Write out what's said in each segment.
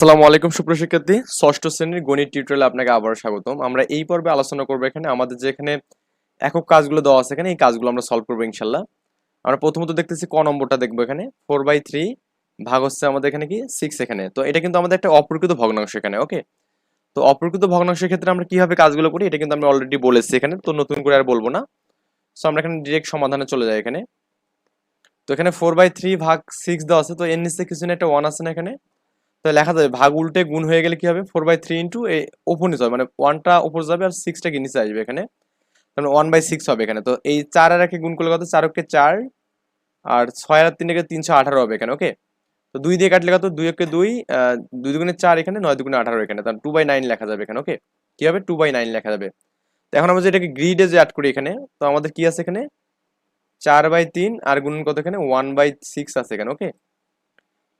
আসসালামু আলাইকুম সুপ্রশিক্ষার্থী ষষ্ঠ শ্রেণির গণিত টিউটোরিয়ালে আপনাকে আবার স্বাগতম। আমরা এই পর্বে আলোচনা করব এখানে। আমাদের যে এখানে একক কাজগুলো দেওয়া আছে এখানে, এই কাজগুলো আমরা সলভ করব ইনশাল্লাহ আমরা প্রথমত দেখতেছি ক নম্বরটা দেখব এখানে। ফোর বাই থ্রি ভাগ হচ্ছে আমাদের এখানে কি? সিক্স এখানে। তো এটা কিন্তু আমাদের একটা অপ্রকৃত ভগ্নাংশ এখানে ওকে তো অপ্রকৃত ভগ্নাংশের ক্ষেত্রে আমরা কীভাবে কাজগুলো করি? এটা কিন্তু আমি অলরেডি বলেছি এখানে, তো নতুন করে আর বলব না। সো আমরা এখানে ডিরেক্ট সমাধানে চলে যাই এখানে। তো এখানে ফোর বাই থ্রি ভাগ সিক্স দেওয়া আছে, তো এর নিচে কিছু না, একটা ওয়ান আছে না এখানে। তো লেখা যাবে ভাগ উল্টে গুণ হয়ে গেলে কি হবে? ফোর বাই থ্রি ইন্টু এই ওপর নিচে হবে। মানে ওয়ানটা ওপর যাবে আর সিক্সটা কি নিচে আসবে এখানে। তাহলে ওয়ান বাই সিক্স হবে এখানে। তো এই চার আর একে গুণ করলে কত? চারকে চার। আর ছয় আর তিনকে তিনশো আঠারো হবে এখানে ওকে তো দুই দিয়ে কাটলে কত? দুই একে দুই দুই দুগুণে চার এখানে, নয় দুগুণে আঠারো এখানে। তাহলে টু বাই নাইন লেখা যাবে এখানে ওকে কি হবে? টু বাই নাইন লেখা যাবে। তো এখন আমরা যেটাকে গ্রিডে যে অ্যাড করি এখানে, তো আমাদের কি আছে এখানে? চার বাই তিন, আর গুণ কত এখানে? ওয়ান বাই সিক্স আছে এখানে ওকে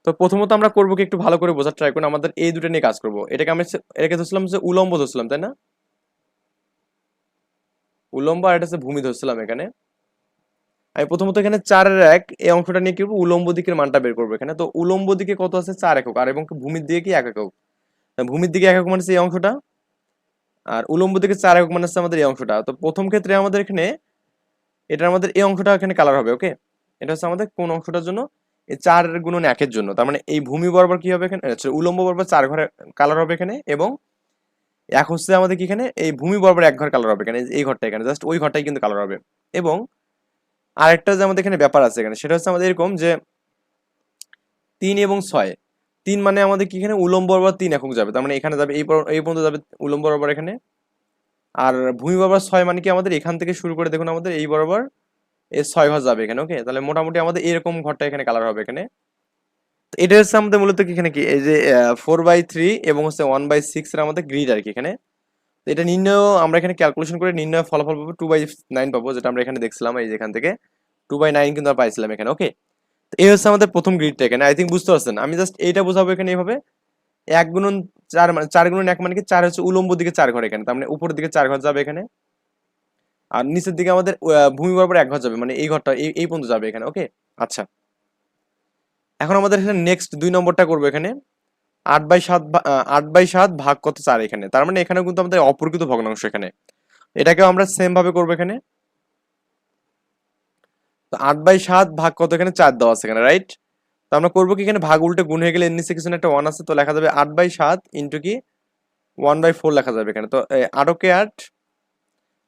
তো প্রথমত আমরা করব কি একটু ভালো করে বোঝার ট্রাই করুন, আমাদের এই দুটো নিয়ে কাজ করব। এটাকে আমি এটাকে ধরছিলাম যে উলম্ব ধরছিলাম, তাই না? উলম্ব আর এটা হচ্ছে ভূমি ধরছিলাম এখানে। আমি প্রথমত এখানে চারের এক, এই অংশটা নিয়ে কি করব? উলম্ব দিকের মানটা বের করব এখানে। তো উলম্ব দিকে কত আছে? চার একক, আর এবং ভূমির দিকে কি এক একক? ভূমির দিকে এক একক মানে এই অংশটা, আর উলম্ব দিকে চার একক মানে হচ্ছে আমাদের এই অংশটা। তো প্রথম ক্ষেত্রে আমাদের এখানে এটা আমাদের এই অংশটা এখানে কালার হবে ওকে এটা হচ্ছে আমাদের কোন অংশটার জন্য? চার গুণন একের জন্য। তার মানে এই ভূমি বরাবর কি হবে এখানে? আচ্ছা, উলম্ব বরাবর চার ঘরে কালার হবে এখানে এবং এক হচ্ছে আমাদের কি এখানে? এই ভূমি বরাবর এক ঘর কালার হবে এখানে এই ঘরটা এখানে। জাস্ট ওই ঘরটাই কিন্তু কালার হবে। এবং আরেকটা যে আমাদের এখানে ব্যাপার আছে এখানে সেটা হচ্ছে আমাদের এরকম যে তিন এবং ছয় তিন মানে আমাদের কি এখানে? উলম্ব বরাবর তিন একক যাবে। তার মানে এখানে যাবে এই এই পর্যন্ত যাবে উলম্ব বরাবর এখানে। আর ভূমি বরাবর ছয় মানে কি আমাদের এখান থেকে শুরু করে দেখুন আমাদের এই বরাবর ছয় ঘর যাবে এখানে ওকে তাহলে মোটামুটি আমাদের এরকম ঘরটা এখানে কালার হবে এখানে। এটা হচ্ছে আমাদের মূলত কি এখানে কি? এই যে ফোর বাই থ্রি এবং হচ্ছে ওয়ান বাই সিক্স এর আমাদের গ্রিড আর কি এখানে। এটা নির্ণয়, আমরা এখানে ক্যালকুলেশন করে নির্ণয় ফলাফল পাবো টু বাই নাইন পাবো, যেটা আমরা এখানে দেখছিলাম, এই যেখান থেকে। টু বাই নাইন কিন্তু আমরা পাইছিলাম এখানে ওকে তো এই হচ্ছে আমাদের প্রথম গ্রিডটা এখানে। আই থিঙ্ক বুঝতে পারছেন, আমি জাস্ট এইটা বোঝাবো এখানে এইভাবে। এক গুণন চার মানে চার গুণন এক মানে কি? চার হচ্ছে উলম্ব দিকে চার ঘর এখানে, তার মানে উপরের দিকে চার ঘর যাবে এখানে। আর নিচের দিকে আমাদের ভূমি বরাবর এক ঘর যাবে মানে এই ঘরটা, এই পর্যন্ত যাবে এখানে ওকে আচ্ছা। এখন আমাদের এখানে নেক্সট দুই নম্বরটা করব এখানে। আট বাই সাত আট বাই সাত ভাগ কত চার এখানে? তার মানে এখানেও কিন্তু আমাদের অপরকৃত ভগ্নাংশ এখানে। এটাকেও আমরা সেম ভাবে করব এখানে। তো আট বাই সাত ভাগ কত এখানে? চার দেওয়া আছে এখানে রাইট তো আমরা করব কি এখানে ভাগ উল্টে গুণ হয়ে গেলে নিচে কিছু একটা ওয়ান আছে, তো লেখা যাবে আট বাই সাত ইন্টু কি? ওয়ান বাই ফোর লেখা যাবে এখানে। তো আটকে আট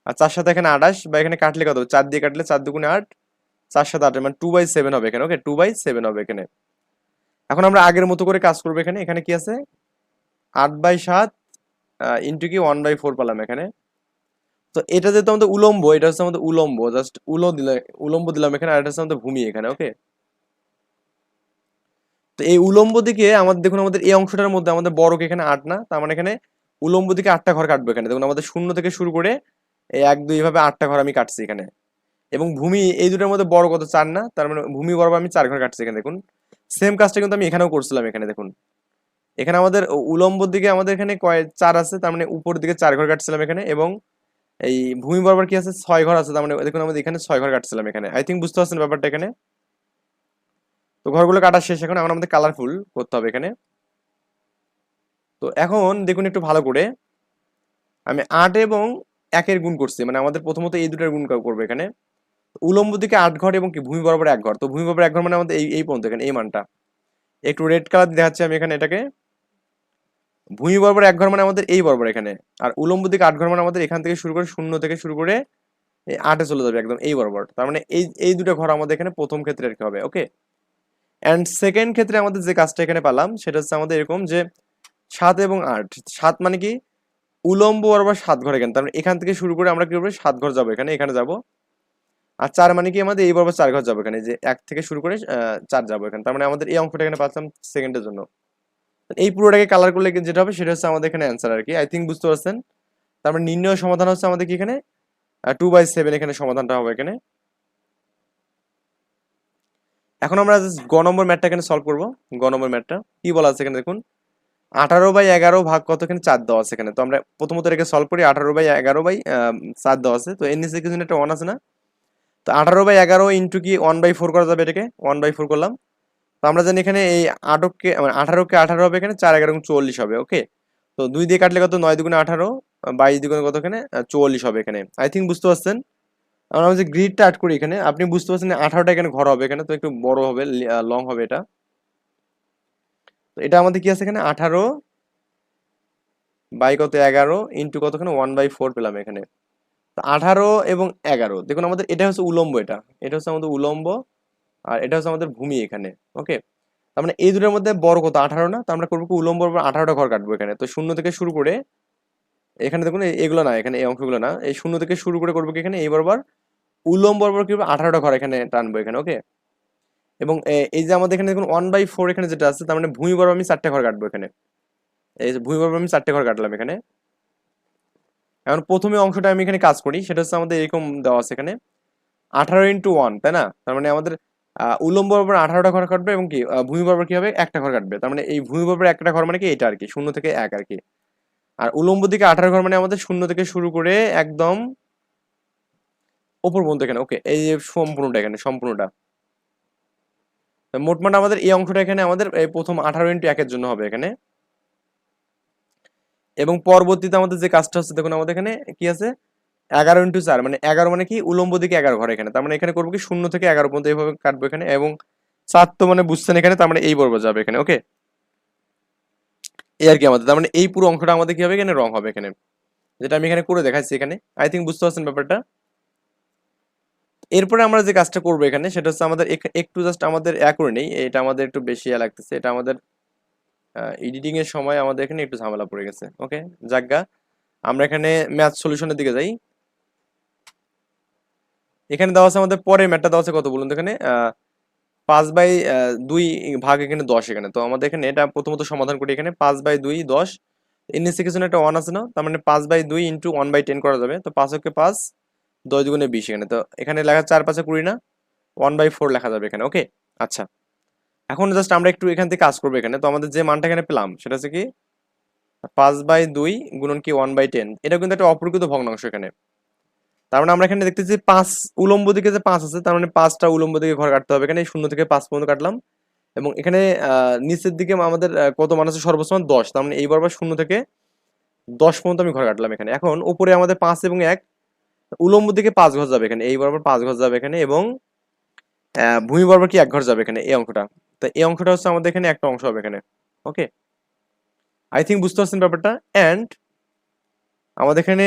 আর চার সাথে এখানে আঠাশ বা এখানে কাটলে কত? চার দিয়ে কাটলে চার দুগুণে আট, চার সাথে আট মানে টু বাই সেভেন হবে এখানে ওকে টু বাই সেভেন হবে এখানে। এখন আমরা আগের মতো করে কাজ করব এখানে। এখানে কি আছে? আট বাই সাত ইন্টু কি? ওয়ান বাই ফোর পেলাম এখানে। তো এটা যেহেতু আমাদের উলম্ব, এটা হচ্ছে আমাদের উলম্ব জাস্ট উলো দিলাম উলম্ব দিলাম এখানে, আর এটা হচ্ছে আমাদের ভূমি এখানে ওকে তো এই উলম্ব দিকে আমাদের, দেখুন আমাদের এই অংশটার মধ্যে আমাদের বড় এখানে আট না? তার মানে এখানে উলম্ব দিকে আটটা ঘর কাটবো এখানে। দেখুন আমাদের শূন্য থেকে শুরু করে এই এক, দুই ভাবে আটটা ঘর আমি কাটছি এখানে। এবং ভূমি এই দুটোর মধ্যে বড় কত চার না? তার মানে ভূমি বরাবর আমি চার ঘর কাটছি এখানে, দেখুন। সেম কাজটা কিন্তু আমি এখানেও করছিলাম এখানে, দেখুন। এখানে আমাদের উ- উলম্বর দিকে আমাদের এখানে কয়, চার আছে, তার মানে উপর দিকে চার ঘর কাটছিলাম এখানে এবং এই ভূমি বরাবর কি আছে? ছয় ঘর আছে, তার মানে দেখুন আমাদের এখানে ছয় ঘর কাটছিলাম এখানে। আই থিঙ্ক বুঝতে পারছেন ব্যাপারটা এখানে? তো ঘরগুলো কাটা শেষ, এখন এখন আমাদের কালারফুল করতে হবে এখানে। তো এখন দেখুন একটু ভালো করে। আমি আট এবং একের গুণ করছি মানে আমাদের প্রথমত এই দুটার গুণ করবে এখানে। উলম্ব দিকে আট ঘর এবং কি ভূমি বরাবর এক ঘর। তো ভূমি বরাবর এক ঘর মানে আমাদের এই এই পর্যন্ত এখানে, এই মানটা। একটু রেড কালার দেখাচ্ছি আমি এখানে এটাকে। ভূমি বরাবর এক ঘর মানে আমাদের এই বরাবর এখানে। আর উলম্ব দিকে আট ঘর মানে আমাদের এখান থেকে শুরু করে শূন্য থেকে শুরু করে এই আটে চলে যাবে একদম এই বরাবর। তার মানে এই এই দুটো ঘর আমাদের এখানে প্রথম ক্ষেত্রে আর কি হবে ওকে অ্যান্ড সেকেন্ড ক্ষেত্রে আমাদের যে কাজটা এখানে পেলাম, সেটা হচ্ছে আমাদের এরকম যে সাত এবং আট। সাত মানে কি? উলম্ব বরাবর সাত ঘর এখানে। তার মানে এখান থেকে শুরু করে আমরা কি করব? সাত ঘর যাব এখানে এখানে যাব। আর চার মানে কি আমাদের? এই বরাবর চার ঘর যাব এখানে যে এক থেকে শুরু করে চার যাব এখানে। তার মানে আমাদের এই অঙ্কটা এখানে পাচ্ছিলাম সেকেন্ডের জন্য। এই পুরোটাকে কালার করলে যেটা হবে? সেটা হচ্ছে আমাদের এখানে অ্যান্সার আর কি। আই থিঙ্ক বুঝতে পারছেন? তারপরে নির্ণয় সমাধান হচ্ছে আমাদের কি এখানে? টু বাই সেভেন এখানে সমাধানটা হবে এখানে। এখন আমরা গ নম্বর ম্যাটটা এখানে সলভ করব। গ নম্বর ম্যাটটা কি বলা আছে এখানে দেখুন? আঠারো বাই এগারো ভাগ কত এখানে চার দেওয়া আছে এখানে। তো আমরা প্রথমত এটাকে সলভ করি, আঠারো বাই এগারো বাই চার দেওয়া আছে। তো এর নিচে কিছু একটা ওয়ান আছে না? তো আঠারো বাই এগারো ইন্টু কি ওয়ান বাই ফোর করা যাবে এটাকে? ওয়ান বাই ফোর করলাম। তো আমরা জানি এখানে এই আটককে মানে আঠারোকে আঠারো হবে এখানে, চার এগারো এবং চুয়াল্লিশ হবে ওকে তো দুই দিয়ে কাটলে কত? নয় দুগুণে আঠারো বাইশ দুগুণে কত এখানে চুয়াল্লিশ হবে এখানে। আই থিঙ্ক বুঝতে পারছেন? আমরা যে গ্রিডটা আট করি এখানে, আপনি বুঝতে পারছেন আঠারোটা এখানে ঘর হবে এখানে, তো একটু বড় হবে, লং হবে এটা। এটা আমাদের কি আছে এখানে? আঠারো বাই কত? এগারো ইন্টু কতখানে? ওয়ান বাই ফোর পেলাম এখানে। আঠারো এবং এগারো, দেখুন আমাদের এটা হচ্ছে উলম্ব এটা। এটা হচ্ছে আমাদের উলম্ব আর এটা হচ্ছে আমাদের ভূমি এখানে, ওকে? তার মানে এই দুটোর মধ্যে বড় কত? আঠারো না? তো আমরা করব কি? উলম্ব আঠারোটা ঘর কাটবো এখানে। তো শূন্য থেকে শুরু করে এখানে দেখুন এগুলো না, এখানে এই অংশগুলো না, এই শূন্য থেকে শুরু করে করব কি এখানে? এই বরাবর উলম্ব বরাবর কি আঠারোটা ঘর এখানে টানবো এখানে, ওকে? এবং এই যে আমাদের এখানে দেখুন ওয়ান বাই ফোর এখানে যেটা আছে, তার মানে ভূমি বরাবর আমি চারটে ঘর কাটবো এখানে। এই যে ভূমি বরাবর আমি চারটে ঘর কাটলাম এখানে। এখন প্রথমে অংশটা আমি এখানে কাজ করি, সেটা হচ্ছে আমাদের এরকম দেওয়া আছে এখানে। আঠারো ইন্টু ওয়ান তাই না? তার মানে আমাদের উলম্ব বরাবর আঠারোটা ঘর কাটবে এবং কি ভূমি বরাবর কি হবে? একটা ঘর কাটবে। তার মানে এই ভূমি বরাবর একটা ঘর মানে কি? এটা আর কি, শূন্য থেকে এক আর কি। আর উলম্ব দিকে আঠারো ঘর মানে আমাদের শূন্য থেকে শুরু করে একদম ওপর পর্যন্ত এখানে। ওকে, এই যে সম্পূর্ণটা এখানে, সম্পূর্ণটা। মোটমাট আমাদের এই অংশটা এখানে আমাদের প্রথম আঠারো ইন্টু একের জন্য হবে এখানে। এবং পরবর্তীতে আমাদের যে কাজটা হচ্ছে, দেখুন আমাদের এখানে কি আছে? এগারো ইন্টু চার মানে এগারো মানে কি? উলম্ব দিকে এগারো ঘর এখানে। তার মানে এখানে করব কি? শূন্য থেকে এগারো পর্যন্ত এইভাবে কাটবো এখানে এবং চার তো মানে বুঝছেন এখানে, তার মানে এই বর্ব যাবে এখানে, ওকে? এই আর কি আমাদের। তার মানে এই পুরো অংশটা আমাদের কি হবে? এখানে রং হবে এখানে। যেটা আমি এখানে করে দেখাচ্ছি এখানে। আই থিঙ্ক বুঝতে পারছেন ব্যাপারটা? এরপরে আমরা যে কাজটা করব এখানে, সেটা হচ্ছে আমাদের একটু জাস্ট আমাদের এক করে নেই, এটা আমাদের একটু বেশি ইয়া লাগতেছে, এটা আমাদের এডিটিং এর সময় আমাদের এখানে একটু ঝামেলা পড়ে গেছে ওকে যাজ্ঞা আমরা এখানে ম্যাথ সলিউশনের দিকে যাই। এখানে দেওয়া আছে আমাদের পরে ম্যাথটা দেওয়া আছে কত বলুন তো এখানে? পাঁচ বাই দুই ভাগ এখানে দশ এখানে, তো আমাদের এখানে এটা প্রথমত সমাধান করি এখানে, পাঁচ বাই দুই দশ, এর নিচে কিছু একটা ওয়ান আছে না, তার মানে পাঁচ বাই দুই ইন্টু ওয়ান বাই টেন করা যাবে, তো পাঁচ হচ্ছে পাঁচ দশ দুগুণে বিশ এখানে। তো এখানে লেখা চার পাঁচে কুড়ি না? ওয়ান বাই ফোর লেখা যাবে এখানে ওকে আচ্ছা। এখন জাস্ট আমরা একটু এখান থেকে কাজ করব এখানে। তো আমাদের যে মানটা এখানে পেলাম, সেটা হচ্ছে কি? পাঁচ বাই দুই গুণন কি ওয়ান বাই টেন এটা কিন্তু একটা অপ্রকৃত ভগ্নাংশ এখানে। তার মানে আমরা এখানে দেখতেছি পাঁচ উলম্ব দিকে যে পাঁচ আছে, তার মানে পাঁচটা উলম্ব দিকে ঘর কাটতে হবে। এখানে শূন্য থেকে পাঁচ পর্যন্ত কাটলাম। এবং এখানে নিচের দিকে আমাদের কত মান আছে? সর্বোচ্চ দশ। তার মানে এইবার শূন্য থেকে দশ পর্যন্ত আমি ঘর কাটলাম এখানে। এখন উপরে আমাদের পাঁচ এবং এক উলম্ব দিকে পাঁচ ঘর যাবে এখানে, এই বরাবর পাঁচ ঘর যাবে এখানে এবং ভূমি বরাবর কি এক ঘর যাবে এখানে, এই অঙ্কটা তো এই অংশটা হচ্ছে আমাদের এখানে একটা অংশ হবে এখানে ওকে আই থিঙ্ক বুঝতে পারছেন ব্যাপারটা? অ্যান্ড আমাদের এখানে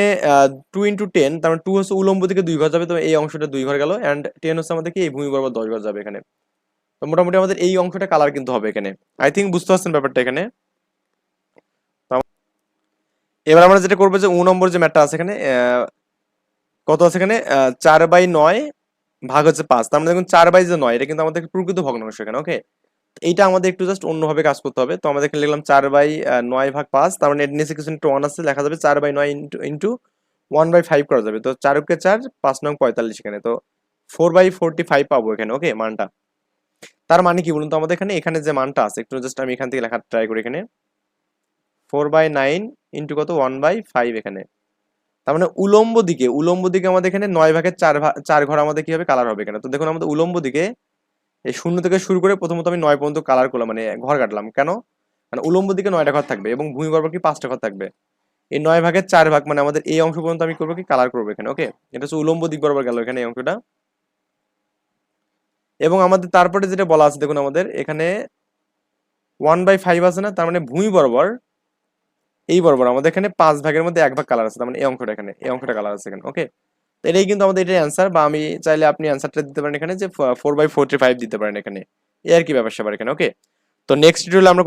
টু ইন্টু টেন তার মানে টু হচ্ছে উলম্ব দিকে দুই ঘর যাবে, তো এই অংশটা দুই ঘর গেল। অ্যান্ড টেন হচ্ছে আমাদের কি, এই ভূমি বরাবর দশ ঘর যাবে এখানে। তো মোটামুটি আমাদের এই অংশটা কালার কিন্তু হবে এখানে। আই থিঙ্ক বুঝতে পারছেন ব্যাপারটা এখানে? এবার আমরা যেটা করব যে উ নম্বর যে ম্যাটটা আছে এখানে কত আছে এখানে? চার বাই নয় ভাগ হচ্ছে পাঁচ। তার মানে দেখুন, চার বাই যে নয়, এটা কিন্তু আমাদের প্রকৃত ভগ্নাংশ এখানে ওকে এইটা আমাদের একটু জাস্ট অন্যভাবে কাজ করতে হবে। তো আমাদের এখানে লিখলাম চার বাই নয় ভাগ পাঁচ। তার মানে নিচে কিছু একটু ওয়ান আছে, লেখা যাবে চার বাই নয় into into one by five করা যাবে। তো চারকে চার, পাঁচ নং পঁয়তাল্লিশ এখানে। তো ফোর বাই ফোরটি ফাইভ পাবো এখানে ওকে মানটা। তার মানে কি বলুন তো আমাদের এখানে? এখানে যে মানটা আছে, একটু জাস্ট আমি এখান থেকে লেখার ট্রাই করি এখানে। ফোর বাই নাইন ইন্টু কত? ওয়ান বাই ফাইভ এখানে। তার মানে উলম্ব দিকে উলম্ব দিকে আমাদের এখানে নয় ভাগের চার ভাগ চার ঘর আমাদের কি হবে কালার হবে এখানে? তো দেখুন আমাদের উলম্ব দিকে, এই শূন্য থেকে শুরু করে প্রথমত আমি নয় পর্যন্ত কালার করলাম মানে ঘর কাটলাম। কেন? মানে উলম্ব দিকে নয়টা ঘর থাকবে এবং ভূমি বরাবর কি পাঁচটা ঘর থাকবে? এই নয় ভাগের চার ভাগ মানে আমাদের এই অংশ পর্যন্ত আমি করব কি? কালার করব এখানে ওকে এটা হচ্ছে উলম্ব দিক বরাবর গেল এখানে এই অংশটা। এবং আমাদের তারপরে যেটা বলা আছে, দেখুন আমাদের এখানে ওয়ান বাই ফাইভ আছে না? তার মানে ভূমি বরাবর এই বরাবর আমাদের এখানে পাঁচ ভাগের মধ্যে এক ভাগ কালার আছে, তার মানে এই অঙ্কটা এখানে, এই অঙ্কটা কালার আছে এখানে ওকে এটাই কিন্তু আমাদের এটা অ্যান্সার বা আমি চাইলে আপনি অ্যান্সারটা দিতে পারেন এখানে যে ফোর বাই ফোরটি ফাইভ দিতে পারেন এখানে। এর আর কি ব্যাপার স্যাপার এখানে ওকে তো নেক্সট ডিটেল আমরা